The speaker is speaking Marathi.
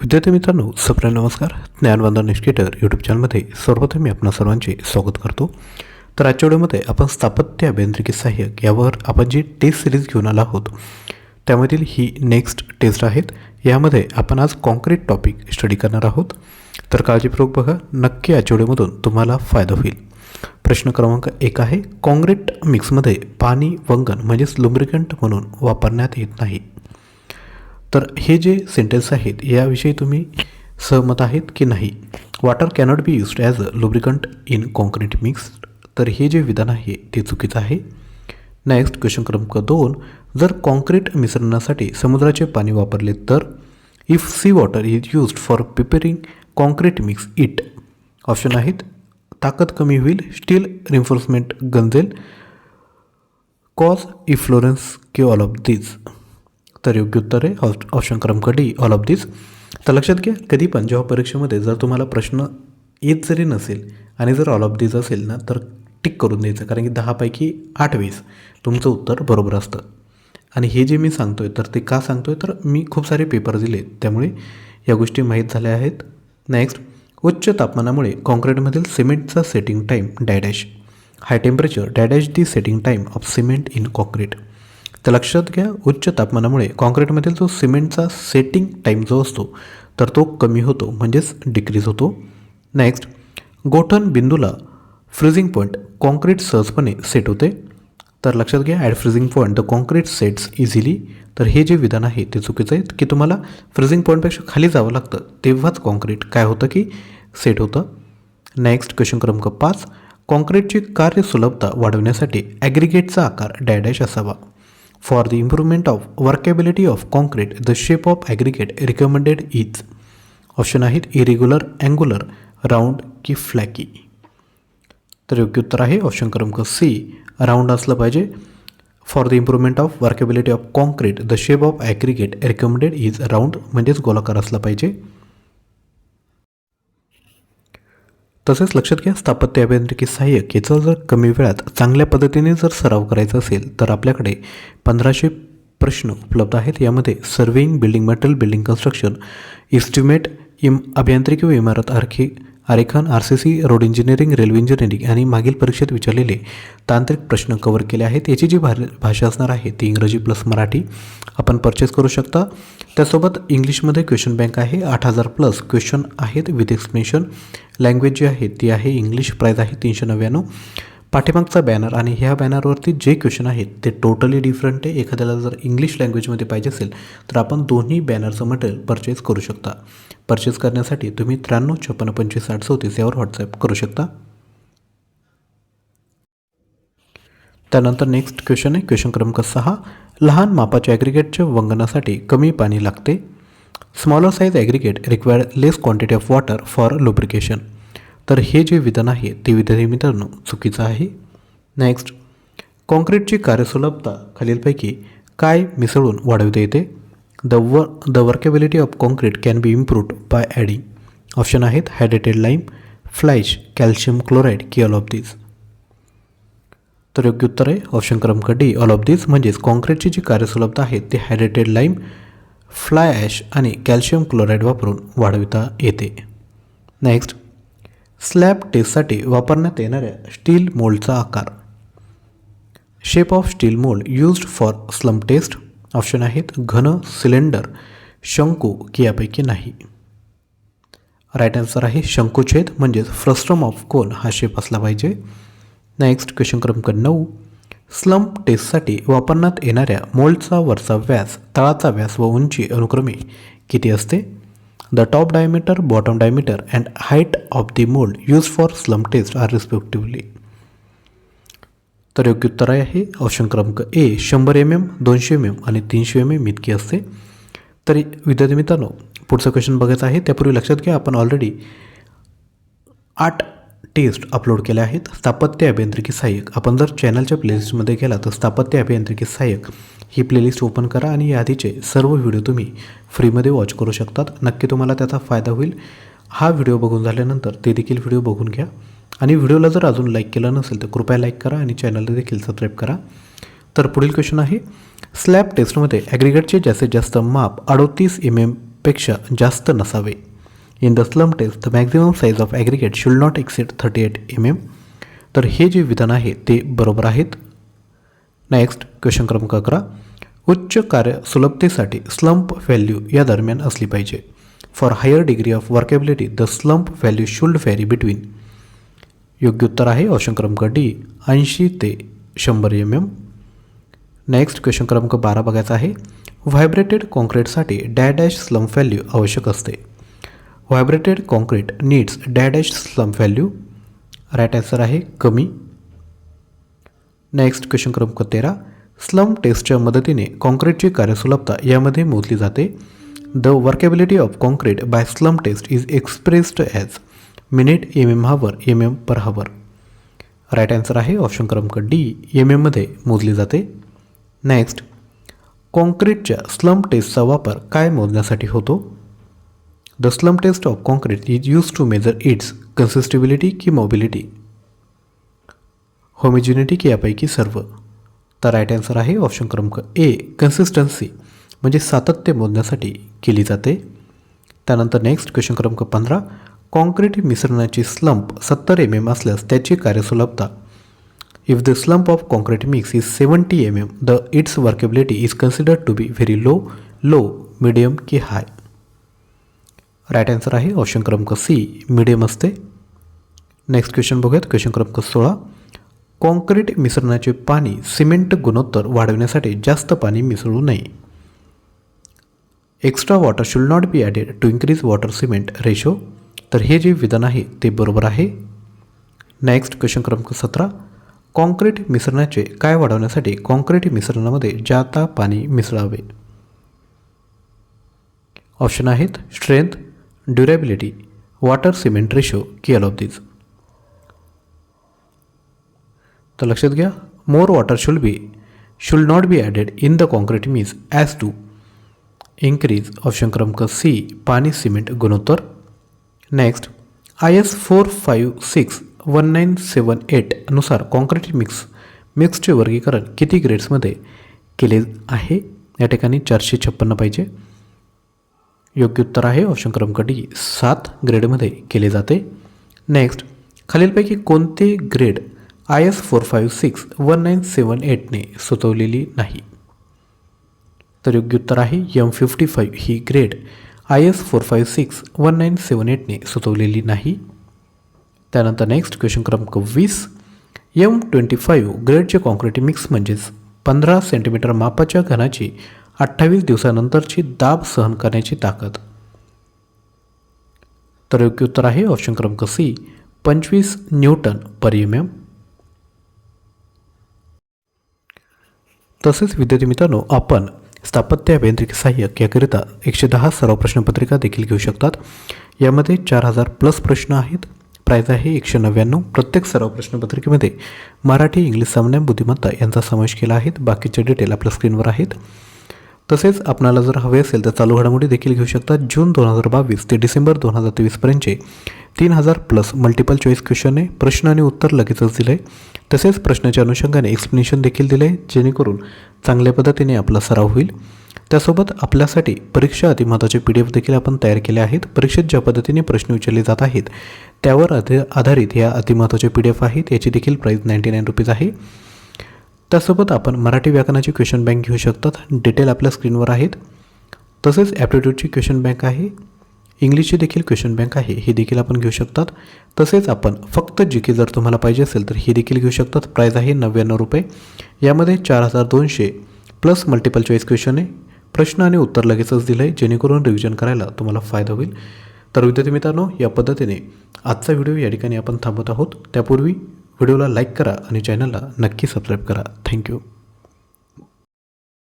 विद्यार्थी मित्रांनो सप्रे नमस्कार. ज्ञानवंदन निष्केटर यूट्यूब चॅनलमध्ये सर्वप्रथम मी आपणा सर्वांचे स्वागत करतो. तर आजच्या व्हिडिओमध्ये आपण स्थापत्य अभियांत्रिकी सहाय्यक यावर आपण जी टेस्ट सिरीज घेऊन आला आहोत त्यामधील ही नेक्स्ट टेस्ट आहेत. यामध्ये आपण आज कॉन्क्रीट टॉपिक स्टडी करणार आहोत. तर काळजीपूर्वक बघा नक्की आजच्या व्हिडिओमधून तुम्हाला फायदा होईल. प्रश्न क्रमांक एक आहे कॉन्क्रीट मिक्समध्ये पाणी वंगण म्हणजेच लुब्रिकंट म्हणून वापरण्यात येत नाही. तर हे जे सेंटेन्स आहेत याविषयी तुम्ही सहमत आहेत की नाही? Water cannot be used as a lubricant in concrete mix तर हे जे विधान आहे ते चुकीचं आहे. नेक्स्ट क्वेश्चन क्रमांक दोन. जर कॉन्क्रीट मिश्रणासाठी समुद्राचे पाणी वापरले तर if sea water is used for preparing concrete mix it option आहेत. ताकद कमी होईल स्टील रिन्फोर्समेंट गंजेल. कॉज इफ्लोरन्स की ऑल ऑफ दिस तर योग्य उत्तर आहे ऑप्शन क्रमांक डी ऑल ऑफ दिस तर लक्षात घ्या कधी पण जेव्हा परीक्षेमध्ये जर तुम्हाला प्रश्न येत जरी नसेल आणि जर ऑल ऑफ दिस असेल ना तर टिक करून द्यायचं कारण की दहापैकी आठ वेळेस तुमचं उत्तर बरोबर असतं. आणि हे जे मी सांगतो आहे तर ते का सांगतो आहे तर मी खूप सारे पेपर दिले त्यामुळे या गोष्टी माहीत झाल्या आहेत. नेक्स्ट उच्च तापमानामुळे कॉन्क्रीटमधील सिमेंटचा setting time डॅडॅश high temperature डॅडॅश the setting time of cement in concrete तर लक्षात घ्या उच्च तापमानामुळे कॉन्क्रीटमधील जो सिमेंटचा सेटिंग टाईम जो असतो तर तो कमी होतो म्हणजेच डिक्रीज होतो. नेक्स्ट गोठण बिंदूला फ्रीजिंग पॉईंट कॉन्क्रीट सहजपणे सेट होते. तर लक्षात घ्या at freezing point the concrete sets easily तर हे जे विधान आहे ते चुकीचं आहे की तुम्हाला फ्रीजिंग पॉईंटपेक्षा खाली जावं लागतं तेव्हाच कॉन्क्रीट काय होतं की सेट होतं. नेक्स्ट क्वेश्चन क्रमांक पाच. कॉन्क्रीटची कार्यसुलभता वाढवण्यासाठी ॲग्रिगेटचा आकार डॅडॅश असावा. For the improvement of workability of concrete, the shape of aggregate recommended is option आहेत इरेग्युलर अँग्युलर राऊंड की फ्लॅकी तर योग्य उत्तर आहे ऑप्शन क्रमांक सी राऊंड असलं पाहिजे. For the improvement of workability of concrete the shape of aggregate recommended is round म्हणजेच गोलाकार असला पाहिजे. तसेच लक्षात घ्या स्थापत्य अभियांत्रिकी सहाय्यक याचा जर कमी वेळात चांगल्या पद्धतीने जर सराव करायचा असेल तर आपल्याकडे पंधराशे प्रश्न उपलब्ध आहेत. यामध्ये surveying building material building construction estimate इम अभियांत्रिकी व इमारत आर्खी आरेखन R C C road engineering railway engineering आणि मागील परीक्षेत विचारलेले तांत्रिक प्रश्न कव्हर केले आहेत. याची जी भा भाषा असणार आहे ती इंग्रजी प्लस मराठी. आपण परचेस करू शकता. त्यासोबत इंग्लिशमध्ये क्वेश्चन बँक आहे आठ हजार प्लस क्वेश्चन आहेत विथ एक्सप्लेनेशन लँग्वेज जी आहे ती आहे इंग्लिश प्राईज आहे तीनशे नव्याण्णव. पाठीमागचा बॅनर आणि ह्या बॅनरवरती जे क्वेश्चन आहेत ते टोटली डिफरंट आहे. एखाद्याला जर इंग्लिश लँग्वेजमध्ये पाहिजे असेल तर आपण दोन्ही बॅनरचं मटेरियल परचेस करू शकता. परचेस करण्यासाठी तुम्ही त्र्याण्णव छप्पन्न पंचवीस साठ चौतीस यावर व्हॉट्सॲप करू शकता. त्यानंतर नेक्स्ट क्वेश्चन आहे. क्वेश्चन क्रमांक सहा. लहान मापाच्या ॲग्रिगेटच्या वंगनासाठी कमी पाणी लागते. Smaller size aggregate require less quantity of water for lubrication तर हे जे विधान आहे ते विधान मित्रांनो चुकीचं आहे. नेक्स्ट कॉन्क्रीटची कार्यसुलभता खालीलपैकी काय मिसळून वाढविता येते? द व the workability of concrete can be improved by adding option आहेत hydrated lime flash calcium chloride की ऑल ऑफ दिस तर योग्य उत्तर आहे ऑप्शन क्रमांक डी ऑल ऑफ दिस म्हणजेच कॉन्क्रीटची जी कार्यसुलभता आहे ती हायड्रेटेड लाईम फ्लाय ॲश आणि कॅल्शियम क्लोराईड वापरून वाढविता येते. नेक्स्ट स्लॅब टेस्टसाठी वापरण्यात येणाऱ्या स्टील मोल्डचा आकार. Shape of steel mould used for slump test option आहेत घन सिलेंडर शंकू की यापैकी नाही. राईट आन्सर आहे शंकुछेद म्हणजेच फ्रस्ट्रम ऑफ कोन हा शेप असला पाहिजे. नेक्स्ट क्वेश्चन क्रमांक नऊ. स्लम टेस्टसाठी वापरण्यात येणाऱ्या मोल्डचा वरचा व्यास तळाचा व्यास व उंची अनुक्रमे किती असते? The top diameter, bottom diameter and height of the mould use for slump test are respectively. तर योग्य उत्तर आहे ऑप्शन क्रमांक ए शंभर एम एम दोनशे एम एम आणि तीनशे एम एम इतकी असते. तरी विद्यार्थी मित्रांनो पुढचं क्वेश्चन बघायचं आहे. त्यापूर्वी लक्षात घ्या आपण ऑलरेडी आठ टेस्ट अपलोड केल्या आहेत. स्थापत्य अभियांत्रिकी सहाय्यक. आपण जर चॅनलच्या प्लेलिस्टमध्ये गेला तर स्थापत्य अभियांत्रिकी सहाय्यक ही प्लेलिस्ट ओपन करा आणि याआधीचे सर्व व्हिडिओ तुम्ही फ्रीमध्ये वॉच करू शकतात. नक्की तुम्हाला त्याचा फायदा होईल. हा व्हिडिओ बघून झाल्यानंतर ते देखील व्हिडिओ बघून घ्या. आणि व्हिडिओला जर अजून लाईक केलं नसेल तर कृपया लाईक करा आणि चॅनलला देखील सबस्क्राईब करा. तर पुढील क्वेश्चन आहे स्लॅब टेस्टमध्ये ॲग्रिगेटचे जास्तीत जास्त माप अडोतीस एम एमपेक्षा जास्त नसावे. In the slump test the maximum size of aggregate should not exceed thirty eight M M तर हे जे विधान आहे ते बरोबर आहेत. नेक्स्ट क्वेश्चन क्रमांक अकरा. उच्च कार्य सुलभतेसाठी स्लंप व्हॅल्यू या दरम्यान असली पाहिजे. For higher degree of workability the slump value should vary between योग्य उत्तर आहे ऑप्शन क्रमांक डी ऐंशी ते शंभर एम एम नेक्स्ट क्वेश्चन क्रमांक बारा बघायचा आहे. व्हायब्रेटेड कॉन्क्रीटसाठी डॅडॅश स्लम व्हॅल्यू आवश्यक असते. Vibrated concrete needs dash dash slump value? Right answer आहे कमी. नेक्स्ट क्वेश्चन क्रमांक तेरा. स्लम टेस्टच्या मदतीने कॉन्क्रीटची कार्यसुलभता यामध्ये मोजली जाते. The workability of concrete by slump test is expressed as minute M M hour M M per hour right answer आहे ऑप्शन क्रमांक डी एम एममध्ये मोजली जाते. नेक्स्ट कॉन्क्रीटच्या स्लम टेस्टचा वापर काय मोजण्यासाठी होतो? The slump test of concrete is use to measure its consistency की मोबिलिटी होमिजिनिटी की यापैकी सर्व तर राईट आन्सर आहे ऑप्शन क्रमांक ए कन्सिस्टन्सी म्हणजे सातत्य मोजण्यासाठी केली जाते. त्यानंतर नेक्स्ट क्वेश्चन क्रमांक पंधरा कॉन्क्रीट मिश्रणाची स्लंप सत्तर एम एम असल्यास त्याची कार्यसुलभता. If the slump of concrete mix is seventy M M the its workability is considered to be very low low medium की हाय राईट आन्सर आहे ऑप्शन क्रमांक सी मिडियम असते. नेक्स्ट क्वेश्चन बघूयात. क्वेश्चन क्रमांक सोळा. कॉन्क्रीट मिसळण्याचे पाणी सिमेंट गुणोत्तर वाढवण्यासाठी जास्त पाणी मिसळू नये. Extra water should not be added to increase water cement ratio तर हे जे विधान आहे ते बरोबर आहे. नेक्स्ट क्वेश्चन क्रमांक सतरा. कॉन्क्रीट मिश्रणाचे काय वाढवण्यासाठी कॉन्क्रीट मिश्रणामध्ये जाता पाणी मिसळावे? ऑप्शन आहेत strength durability water cement ratio की ऑल ऑफ दिज तर लक्षात घ्या more water should be should not be added in the concrete means as to increase option क्रमांक सी पाणी सिमेंट गुणोत्तर. Next I S four five six one nine seven एटनुसार concrete mix मिक्सचे वर्गीकरण किती ग्रेड्समध्ये केले आहे? या ठिकाणी चारशे छप्पन्न पाहिजे. योग्य उत्तर आहे. ऑप्शन क्रमांक डी सात ग्रेडमध्ये केले जाते. नेक्स्ट खालीलपैकी कोणते grade I S four five six one nine seven एटने सुचवलेली नाही? तर योग्य उत्तर आहे M fifty five he grade I S four five six one nine seven एटने सुचवलेली नाही. त्यानंतर नेक्स्ट क्वेश्चन क्रमांक वीस. यम ट्वेंटी फाईव्ह ग्रेडचे कॉन्क्रीट मिक्स म्हणजेच पंधरा सेंटीमीटर मापाच्या घनाची अठ्ठावीस दिवसानंतरची दाब सहन करण्याची ताकद. तर योग्य उत्तर आहे ऑप्शन क्रमांक सी पंचवीस न्यूटन पर एम तसेच विद्यार्थी मित्रांनो आपण स्थापत्य अभियांत्रिकी सहाय्यक याकरिता एकशे दहा सराव प्रश्नपत्रिका देखील घेऊ शकतात. यामध्ये चार हजार प्लस प्रश्न आहेत. प्राईज आहे एकशे नव्याण्णव. प्रत्येक सराव प्रश्नपत्रिकेमध्ये मराठी इंग्लिश सामन्या बुद्धिमत्ता यांचा समावेश केला आहे. बाकीचे डिटेल आपल्या स्क्रीनवर आहेत. तसेच आपणाला जर हवे असेल तर चालू घडामोडी देखील घेऊ शकतात जून दोन हजार बावीस ते डिसेंबर दोन हजार तेवीसपर्यंतचे तीन हजार प्लस मल्टिपल चॉईस क्वेश्चनने प्रश्न आणि उत्तर लगेचच दिलं. आहे तसेच प्रश्नाच्या अनुषंगाने एक्सप्लेनेशन देखील दिले आहे जेणेकरून चांगल्या पद्धतीने आपला सराव होईल. त्यासोबत आपल्यासाठी परीक्षा अतिमहत्त्वाचे पी डी एफ देखील आपण तयार केले आहेत. परीक्षेत ज्या पद्धतीने प्रश्न विचारले जात आहेत त्यावर आधारित या अतिमहत्त्वाचे पी डी एफ आहेत. याची देखील प्राईस नाईंटी नाईन रुपीज आहे. त्यासोबत आपण मराठी व्याकरणाची क्वेश्चन बँक घेऊ शकतात. डिटेल आपल्या स्क्रीनवर आहेत. तसेच ॲप्टिट्यूडची क्वेश्चन बँक आहे. इंग्लिशची देखील क्वेश्चन बँक आहे. ही देखील आपण घेऊ शकतात. तसेच आपण फक्त जी के जर तुम्हाला पाहिजे असेल तर ही देखील घेऊ शकतात. प्राईज आहे नव्याण्णव रुपये. यामध्ये चार हजार दोनशे प्लस मल्टिपल चॉईस क्वेश्चन आहे. प्रश्न आणि उत्तर लगेचच दिलं आहे जेणेकरून रिव्हिजन करायला तुम्हाला फायदा होईल. तर विद्यार्थी मित्रांनो या पद्धतीने आजचा व्हिडिओ या ठिकाणी आपण थांबत आहोत. त्यापूर्वी व्हिडिओला लाईक करा आणि चॅनलला नक्की सबस्क्राईब करा. थँक्यू.